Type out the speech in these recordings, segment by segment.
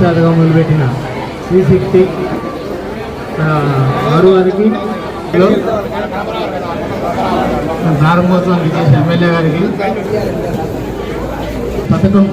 ప్రతిష్టాతగా మొదలుపెట్టిన three sixty. ఆరు వారికి లో ప్రారంభోత్సవం విజయ ఎమ్మెల్యే గారికి పథకం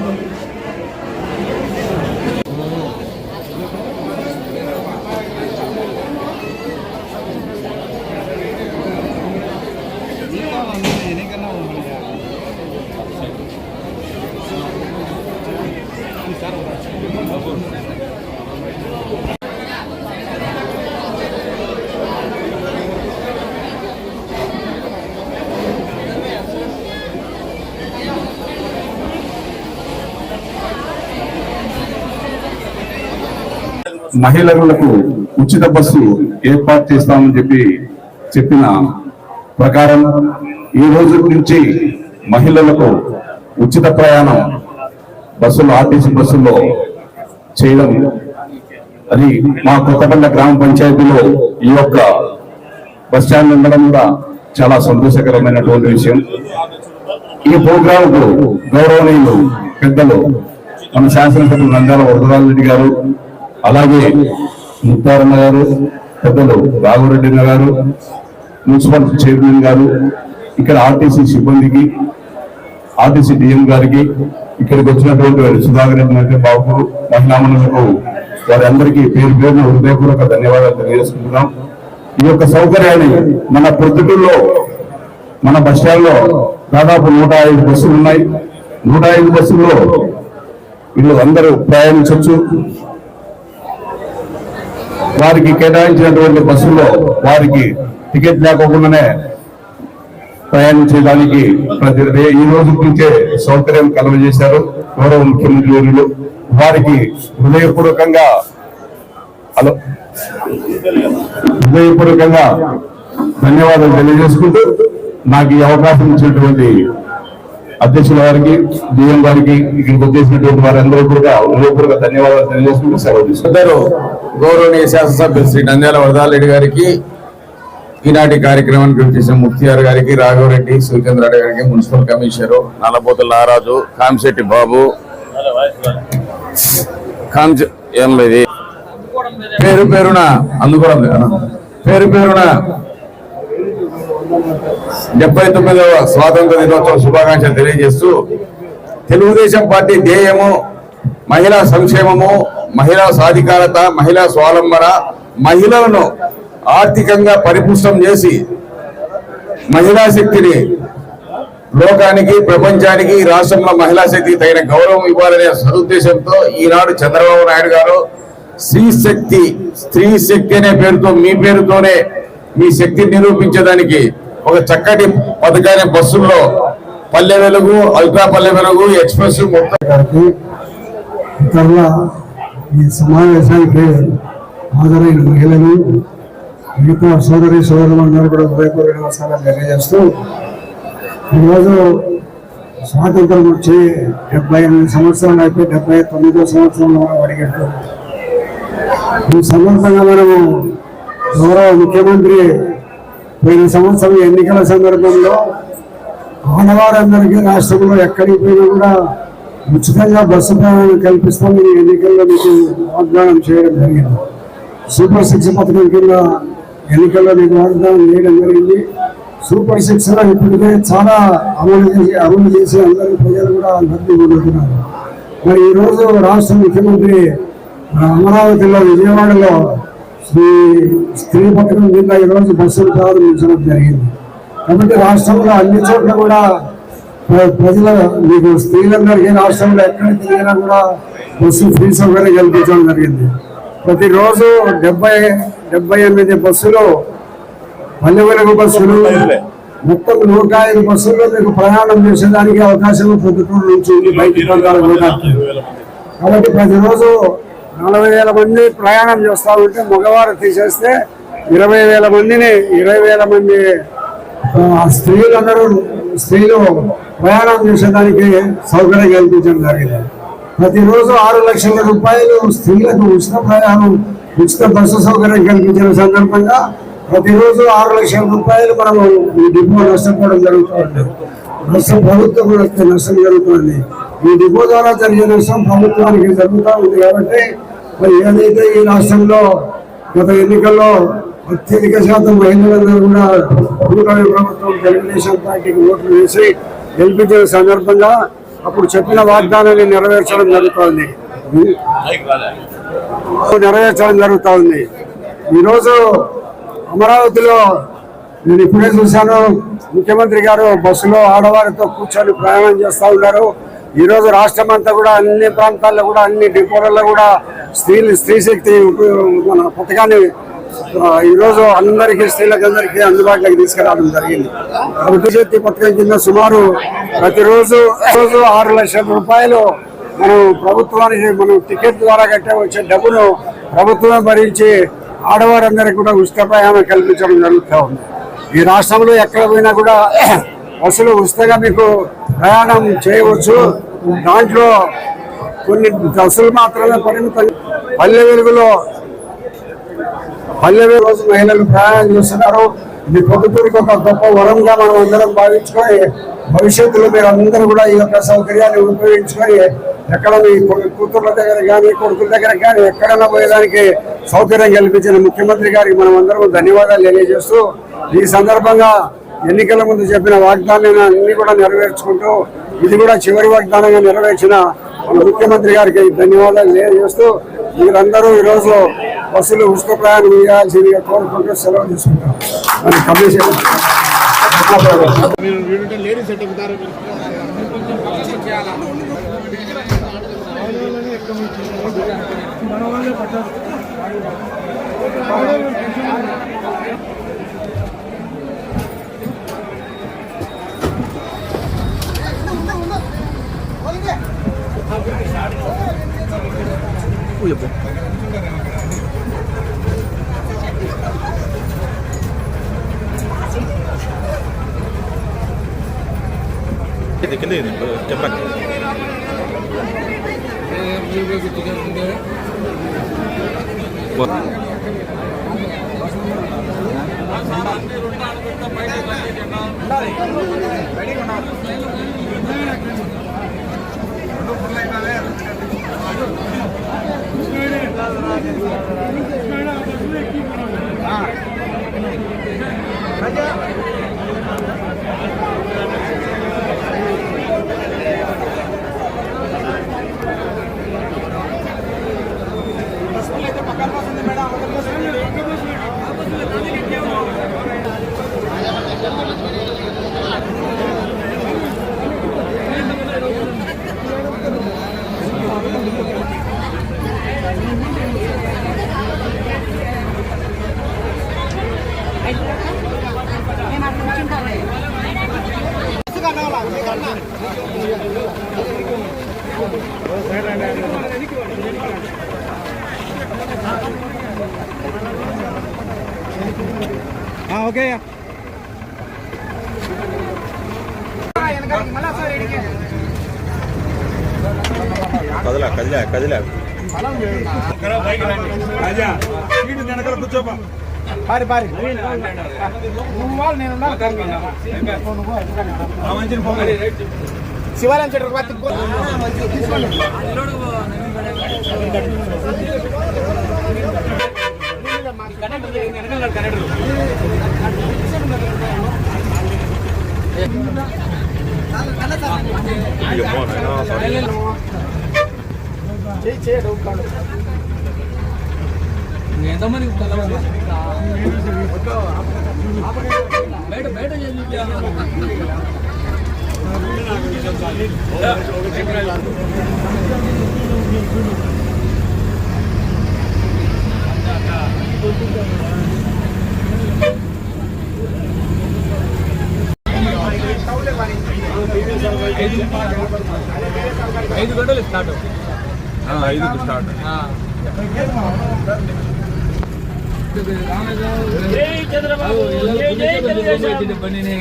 మహిళలకు ఉచిత బస్సు ఏర్పాటు చేస్తామని చెప్పి చెప్పిన ప్రకారం ఈ రోజు నుంచి మహిళలకు ఉచిత ప్రయాణం బస్సులు ఆర్టీసీ బస్సుల్లో చేయడం. అది మా కొత్తపల్ల గ్రామ పంచాయతీలో ఈ యొక్క బస్ స్టాండ్ ఉండడం కూడా చాలా సంతోషకరమైనటువంటి విషయం. ఈ ప్రోగ్రాంకు గౌరవనీయులు పెద్దలు మన శాసనసభ్యులు నంద్యాల వరదరాజు రెడ్డి గారు అలాగే ముత్తారన్న గారు పెద్దలు రాఘవరెడ్డి అన్న గారు మున్సిపల్ చైర్మన్ గారు ఇక్కడ ఆర్టీసీ సిబ్బందికి ఆర్టీసీ డిఎం గారికి ఇక్కడికి వచ్చినటువంటి వారి సుధాకర్ రెడ్డి అయితే బాబు మహిళామణులకు వారందరికీ పేరు పేరున హృదయపూర్వక ధన్యవాదాలు తెలియజేసుకుంటున్నాం. ఈ యొక్క సౌకర్యాన్ని మన పొద్దుటూరులో మన బస్ స్టాండ్లో దాదాపు నూట ఐదు బస్సులు ఉన్నాయి. నూట ఐదు బస్సుల్లో వీళ్ళు అందరూ ప్రయాణించవచ్చు వారికి కేటాయించినటువంటి బస్సుల్లో వారికి టికెట్ లేకోకుండానే ప్రయాణించడానికి ప్రతి ఈ రోజు నుంచే సౌకర్యం కలుగజేశారు గౌరవ ముఖ్యమంత్రి వర్యులు. వారికి హృదయపూర్వకంగా హలో. హృదయపూర్వకంగా ధన్యవాదాలు తెలియజేసుకుంటూ నాకు ఈ అవకాశం ఇచ్చినటువంటి అధ్యక్షుల వారికి డిఎం గారికి ఇక్కడికి వచ్చేసినటువంటి వారందరూ కూడా హృదయపూర్వక ధన్యవాదాలు తెలియజేసుకుంటూ సెలవు తీసుకుంటారు గౌరవనీయ శాసనసభ్యులు శ్రీ నంద్యాల వరదారెడ్డి గారికి ఈనాటి కార్యక్రమానికి వచ్చేసిన ముక్తియార్ గారికి రాఘవరెడ్డి సూర్చంద్రారెడ్డి గారికి మున్సిపల్ కమిషనర్ నల్లపోతుల నారాజు కామిశెట్టి బాబు కాంచ ఏం లేదు. పేరు పేరున అందుకోవడం లేదా పేరు పేరున డెబ్బై తొమ్మిదవ స్వాతంత్ర దినోత్సవ శుభాకాంక్షలు తెలియజేస్తూ తెలుగుదేశం పార్టీ ధ్యేయము మహిళా సంక్షేమము మహిళా సాధికారత మహిళా స్వావలంబన మహిళలను ఆర్థికంగా పరిపుష్టం చేసి మహిళా శక్తిని లోకానికి ప్రపంచానికి రాష్ట్రంలో మహిళా శక్తికి తగిన గౌరవం ఇవ్వాలనే సదుద్దేశంతో ఈనాడు చంద్రబాబు నాయుడు గారు స్త్రీ శక్తి స్త్రీ శక్తి అనే పేరుతో మీ పేరుతోనే మీ శక్తిని నిరూపించడానికి ఒక చక్కటి పథకాన్ని బస్సుల్లో పల్లె వెలుగు అల్ట్రా పల్లె వెలుగు ఎక్స్ప్రెస్ గారికి ఇతరుల ఈ సమావేశానికి హాజరైన మహిళలు మిగతా సోదరి సోదరులందరూ కూడా హృదయపూర్వక నమస్కారాలు తెలియజేస్తూ ఈరోజు స్వాతంత్రం వచ్చి డెబ్బై ఎనిమిది సంవత్సరాలు అయితే డెబ్బై తొమ్మిదో సంవత్సరంలో మనం అడిగట్టు ఈ సందర్భంగా మనము గౌరవ ముఖ్యమంత్రి పోయిన సంవత్సరం ఎన్నికల సందర్భంలో ఆడవారందరికీ రాష్ట్రంలో ఎక్కడికి పోయినా కూడా ఉచితంగా బస్సు ప్రయాణం కల్పిస్తామని ఎన్నికల్లో మీకు వాగ్దానం చేయడం జరిగింది. సూపర్ సిక్స్ పథకం కింద ఎన్నికల్లో మీకు వాగ్దానం చేయడం జరిగింది. సూపర్ సిక్స్ ఇప్పటికే చాలా అమలు చేసి అమలు చేసి అందరి ప్రజలు కూడా లబ్ధి పొందుతున్నారు మరి ఈరోజు రాష్ట్ర ముఖ్యమంత్రి అమరావతిలో విజయవాడలో శ్రీ స్త్రీ పథకం కింద ఈ రోజు బస్సులు ప్రారంభించడం జరిగింది. కాబట్టి రాష్ట్రంలో అన్ని చోట్ల కూడా ప్రజల మీకు స్త్రీలందరికీ రాష్ట్రంలో ఎక్కడ తిరిగినా కూడా బస్సు ఫ్రీ సౌకర్యం కల్పించడం జరిగింది. ప్రతిరోజు డెబ్బై డెబ్బై ఎనిమిది బస్సులు పల్లె వెలుగు బస్సులు మొత్తం నూట ఐదు బస్సుల్లో మీకు ప్రయాణం చేసేదానికి అవకాశం పొద్దుటూరు నుంచి ఉంది బయట కూడా. కాబట్టి ప్రతిరోజు నలభై వేల మంది ప్రయాణం చేస్తూ ఉంటే మగవారు తీసేస్తే ఇరవై వేల మందిని ఇరవై వేల మంది స్త్రీలందరూ స్త్రీలు ప్రయాణం చేసేదానికి సౌకర్యం కల్పించడం జరిగింది. ప్రతిరోజు ఆరు లక్షల రూపాయలు స్త్రీలకు ఉచిత ప్రయాణం ఉచిత బస్సు సౌకర్యం కల్పించిన సందర్భంగా ప్రతిరోజు ఆరు లక్షల రూపాయలు మనము ఈ డిపో నష్టపోవడం జరుగుతుంది నష్టం ప్రభుత్వం నష్టం జరుగుతుంది ఈ డిపో ద్వారా జరిగే నష్టం ప్రభుత్వానికి జరుగుతూ ఉంది కాబట్టి మరి ఏదైతే ఈ రాష్ట్రంలో గత ఎన్నికల్లో అత్యధిక శాతం మహిళలందరూ కూడా కూటమి ప్రభుత్వం తెలుగుదేశం పార్టీకి ఓట్లు వేసి గెలిపించిన సందర్భంగా అప్పుడు చెప్పిన వాగ్దానాన్ని నెరవేర్చడం జరుగుతోంది. నెరవేర్చడం జరుగుతూ ఉంది ఈరోజు అమరావతిలో నేను ఇప్పుడే చూశాను ముఖ్యమంత్రి గారు బస్సులో ఆడవారితో కూర్చొని ప్రయాణం చేస్తూ ఉన్నారు. ఈరోజు రాష్ట్రం అంతా కూడా అన్ని ప్రాంతాల్లో కూడా అన్ని డిపోలలో కూడా స్త్రీలు స్త్రీ శక్తి మన పథకాన్ని ఈరోజు అందరికీ స్త్రీలకు అందరికీ అందుబాటులోకి తీసుకురావడం జరిగింది. అభివృద్ధి శక్తి పథకం కింద సుమారు ప్రతిరోజు రోజు ఆరు లక్షల రూపాయలు మనం ప్రభుత్వానికి మనం టికెట్ ద్వారా కట్టే వచ్చే డబ్బును ప్రభుత్వమే భరించి ఆడవారందరికీ కూడా ఉచిత ప్రయాణం కల్పించడం జరుగుతూ ఉంది. ఈ రాష్ట్రంలో ఎక్కడ పోయినా కూడా బస్సులు ఉచితంగా మీకు ప్రయాణం చేయవచ్చు. దాంట్లో కొన్ని బస్సులు మాత్రమే పరిమితం పల్లె వెలుగులో పల్లె రోజు మహిళలు ప్రయాణం చేస్తున్నారు. ఇది పొద్దుటూరికి ఒక గొప్ప వరంగా మనం అందరం భావించుకొని భవిష్యత్తులో మీరు అందరూ కూడా ఈ యొక్క సౌకర్యాన్ని ఉపయోగించుకొని ఎక్కడ మీ కూతుర్ల దగ్గర కానీ కొడుకుల దగ్గర కానీ ఎక్కడైనా పోయేదానికి సౌకర్యం కల్పించిన ముఖ్యమంత్రి గారికి మనం అందరం ధన్యవాదాలు తెలియజేస్తూ ఈ సందర్భంగా ఎన్నికల ముందు చెప్పిన వాగ్దానాన్ని అన్ని కూడా నెరవేర్చుకుంటూ ఇది కూడా చివరి వాగ్దానంగా నెరవేర్చిన మన ముఖ్యమంత్రి గారికి ధన్యవాదాలు తెలియజేస్తూ మీరందరూ ఈరోజు బస్సులు ఉచిత ప్రయాణం చేయాల్సిందిగా కోరుకుంటూ సెలవు తీసుకుంటాం. మరి కమిషన్ 하고 여보 근데 근데 이거 잠깐 뭐 ரெடி பண்ணா లేడీస్ ఎట్లా ఎక్కుతారు ఓకే కదలా కదిలా కదిలా పారి పారి నువ్వు వాళ్ళు నేను శివాలయం చెట్టు ఎంతమంది బయట బయట Thank you. ఐదు గంటలు స్టార్ట్ ఐదుకు స్టార్ట్. బండిని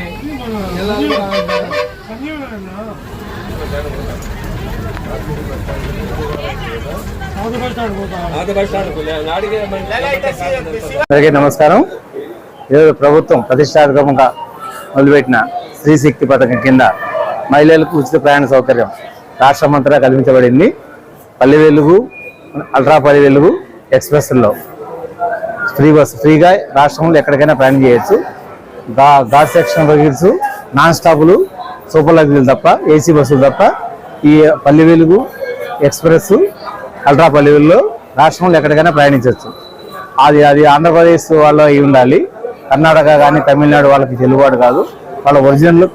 అందరికీ నమస్కారం. ఈరోజు ప్రభుత్వం ప్రతిష్టాత్మకంగా మొదలుపెట్టిన స్త్రీ శక్తి పథకం కింద మహిళలకు ఉచిత ప్రయాణ సౌకర్యం. రాష్ట్రమంతటా కల్పించబడింది పల్లె వెలుగు అల్ట్రా పల్లె వెలుగు ఎక్స్ప్రెస్లో. ఫ్రీ బస్సు ఫ్రీగా రాష్ట్రంలో ఎక్కడికైనా ప్రయాణం చేయొచ్చు. గా ఘాట్ సెక్షన్ వెహికల్స్ నాన్ స్టాపులు సూపర్ లగ్జరీలు తప్ప ఏసీ బస్సులు తప్ప ఈ పల్లె వెలుగు ఎక్స్ప్రెస్ అల్ట్రా పల్లె వెలుగులో రాష్ట్రంలో ఎక్కడికైనా ప్రయాణించవచ్చు అది అది ఆంధ్రప్రదేశ్ వాళ్ళు అయి ఉండాలి. కర్ణాటక కానీ తమిళనాడు వాళ్ళకి చెల్లుబాటు కాదు. వాళ్ళ ఒరిజినల్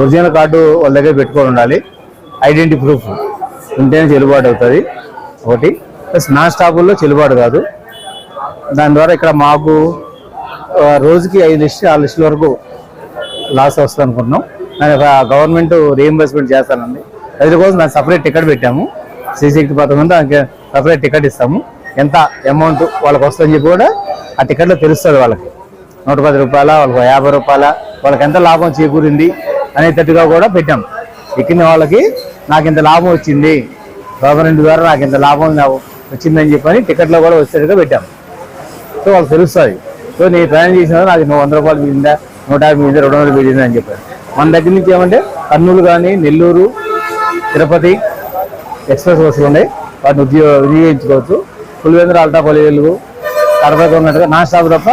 ఒరిజినల్ కార్డు వాళ్ళ దగ్గర పెట్టుకొని ఉండాలి. ఐడెంటిటీ ప్రూఫ్ ఉంటేనే చెల్లుబాటు అవుతుంది. ఒకటి. ప్లస్ నాన్ స్టాపుల్లో చెల్లుబాటు కాదు. దాని ద్వారా ఇక్కడ మాకు రోజుకి ఐదు లిస్ట్ ఆరు లిస్టుల వరకు లాస్ వస్తుంది అనుకుంటున్నాం దాని గవర్నమెంట్ రీఎంబర్స్మెంట్ చేస్తానండి. అందుకోసం కోసం దానికి సపరేట్ టికెట్ పెట్టాము. సీసీటీ పథకం దానికి సపరేట్ టికెట్ ఇస్తాము. ఎంత అమౌంట్ వాళ్ళకి వస్తుందని చెప్పి కూడా ఆ టికెట్లో తెలుస్తుంది వాళ్ళకి. నూట పది రూపాయల వాళ్ళకి యాభై రూపాయల వాళ్ళకి ఎంత లాభం చేకూరింది అనేటట్టుగా కూడా పెట్టాం. ఎక్కిన వాళ్ళకి నాకు ఇంత లాభం వచ్చింది. గవర్నమెంట్ ద్వారా నాకు ఇంత లాభం వచ్చిందని చెప్పని టికెట్లో కూడా వచ్చేట్టుగా పెట్టాం. సో వాళ్ళు తెలుస్తుంది. సో నేను ప్రయాణం చేసిన నాకు నువ్వు వంద రూపాయలు మిగిలిందా? నూట యాభై మిగిలిందా? రెండు వందలు మిగిలిందా అని చెప్పారు. మన దగ్గర నుంచి ఏమంటే కర్నూలు కానీ నెల్లూరు తిరుపతి ఎక్స్ప్రెస్ బస్సులు ఉన్నాయి. వాటిని ఉద్యోగ వినియోగించుకోవచ్చు. పులివేంద్ర అల్టా పలివేలు కడపతో ఉన్నట్టుగా నాన్ స్టాప్ తప్ప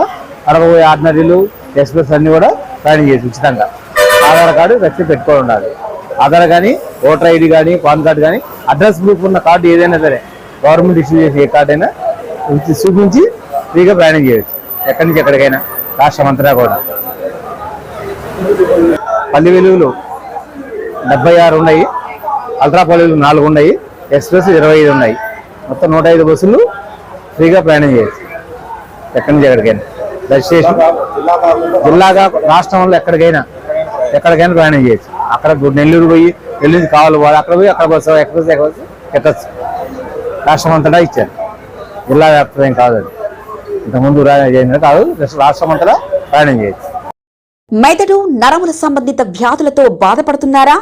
అరవై ఆర్డినరీలు ఎక్స్ప్రెస్ అన్నీ కూడా ప్రయాణం చేయొచ్చు ఉచితంగా. ఆధార్ కార్డు రసీదు పెట్టుకొని ఉండాలి. ఆధార్ కానీ ఓటర్ ఐడి కానీ పాన్ కార్డు కానీ అడ్రస్ ప్రూఫ్ ఉన్న కార్డు ఏదైనా సరే గవర్నమెంట్ ఇష్యూ చేసే ఏ కార్డు అయినా చూపించి ఫ్రీగా ప్రయాణం చేయొచ్చు. ఎక్కడి నుంచి ఎక్కడికైనా రాష్ట్రం అంతటా కూడా. పల్లి వెలుగులు డెబ్బై ఆరు ఉన్నాయి. అల్ట్రా పల్లెలు నాలుగు ఉన్నాయి. ఎక్స్ప్రెస్ ఇరవై ఐదు ఉన్నాయి. మొత్తం నూట ఐదు బస్సులు ఫ్రీగా ప్రయాణం చేయొచ్చు. ఎక్కడి నుంచి ఎక్కడికైనా. రిజిస్ట్రేషన్ జిల్లాగా రాష్ట్రంలో ఎక్కడికైనా. ఎక్కడికైనా ప్రయాణం చేయొచ్చు అక్కడ నెల్లూరు పోయి నెల్లూరు కావాలి పోవాలి అక్కడ పోయి అక్కడ బస్సు ఎక్కడ ఎక్కవచ్చు ఎక్కచ్చు రాష్ట్రం అంతటా ఇచ్చారు. జిల్లా వ్యాప్తం ఏం కాదు అది. ఇంతకుముందు కాదు రాష్ట్రం అంతటా ప్రయాణం చేయొచ్చు మెదడు నరముల సంబంధిత వ్యాధులతో బాధపడుతున్నారా?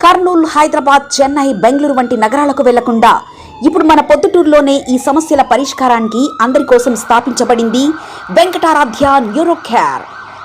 కర్నూలు హైదరాబాద్ చెన్నై బెంగళూరు వంటి నగరాలకు వెళ్ళకుండా ఇప్పుడు మన పొద్దుటూరులోనే ఈ సమస్యల పరిష్కారానికి అందరి కోసం స్థాపించబడింది వెంకటారాధ్య న్యూరో